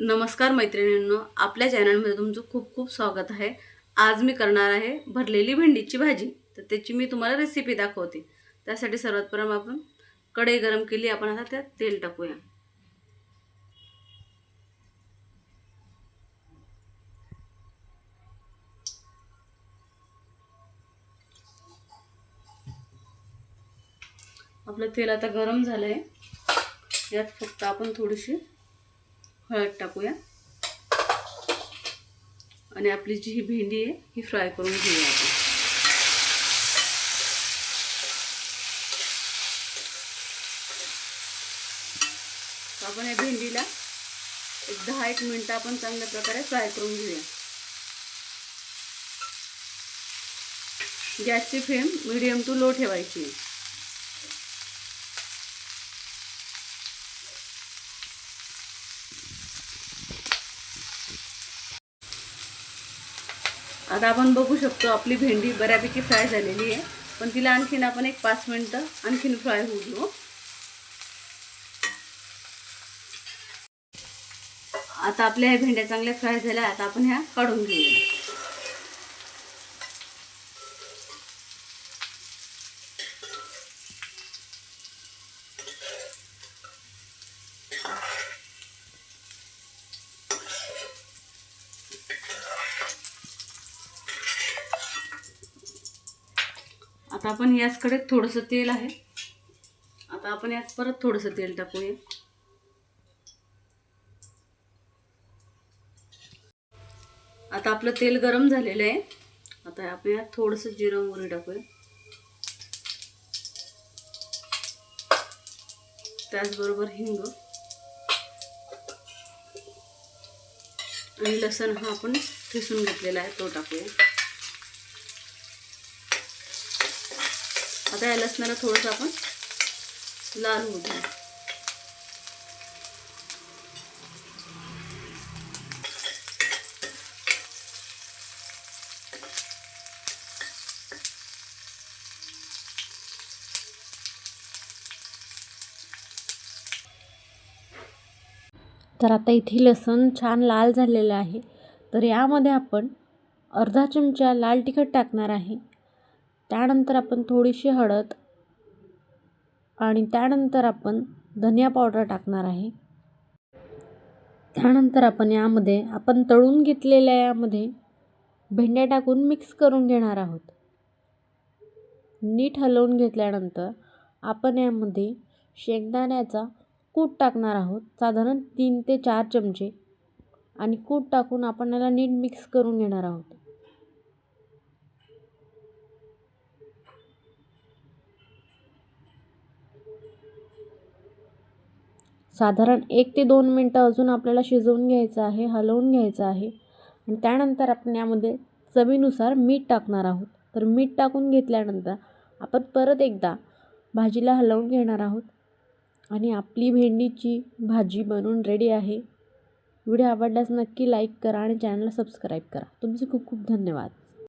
नमस्कार मैत्रिणींनो आपल्या चॅनलमध्ये तुमचं खूप खूप स्वागत आहे. आज मी करणार आहे भरलेली भेंडीची भाजी. तर त्याची मी तुम्हाला रेसिपी दाखवते. त्यासाठी सर्वात प्रथम आपण कढई गरम केली आपण आता त्यात तेल टाकूया. आपलं तेल आता गरम झालं आहे यात फक्त आपण थोडीशी हळद टाकूया. आणि आपली जी ही भेंडी आहे ही फ्राय करून घेऊया आपण. आपण या भेंडीला एक दहा एक मिनटं आपण चांगल्या प्रकारे फ्राय करून घेऊया. गॅसची फ्लेम मिडियम टू लो ठेवायची आता आपण बघू शकतो आपली भेंडी बऱ्यापैकी फ्राय झालेली आहे. पण तिला आणखीन आपण एक पाच मिनटं आणखीन फ्राय होऊ देऊ. आता आपल्या ह्या भेंड्या चांगल्या फ्राय झाल्या आता आपण ह्या काढून घेऊया. आता आपण याचकडे थोडंसं तेल आहे. आता आपण यात परत थोडंसं तेल टाकूया. आता आपलं तेल गरम झालेलं आहे. आता आपण यात थोडंसं जिरं मोहरी टाकूया. त्याचबरोबर हिंग. आणि लसण हा आपण ठेसून घेतलेला आहे तो टाकूया. आता या लसणाला थोडंसं आपण लाल होऊ द्या. तर आता इथे लसूण छान लाल झालेलं आहे. तर यामध्ये आपण अर्धा चमचा लाल तिखट टाकणार आहे. त्यानंतर आपण थोडीशी हळद आणि त्यानंतर आपण धनिया पावडर टाकणार आहे. त्यानंतर आपण यामध्ये आपण तळून घेतलेल्या यामध्ये भेंड्या टाकून मिक्स करून घेणार आहोत. नीट हलवून घेतल्यानंतर आपण यामध्ये शेंगदाण्याचा कूट टाकणार आहोत. साधारण तीन ते चार चमचे आणि कूट टाकून आपण याला नीट मिक्स करून घेणार आहोत. साधारण एक ते दोन मिनटं अजून आपल्याला शिजवून घ्यायचं आहे हलवून घ्यायचं आहे. आणि त्यानंतर आपण यामध्ये चवीनुसार मीठ टाकणार आहोत. तर मीठ टाकून घेतल्यानंतर आपण परत एकदा भाजीला हलवून घेणार आहोत. आणि आपली भेंडीची भाजी बनवून रेडी आहे. व्हिडिओ आवडल्यास नक्की लाईक करा आणि चॅनलला सबस्क्राईब करा. तुमचे खूप खूप धन्यवाद.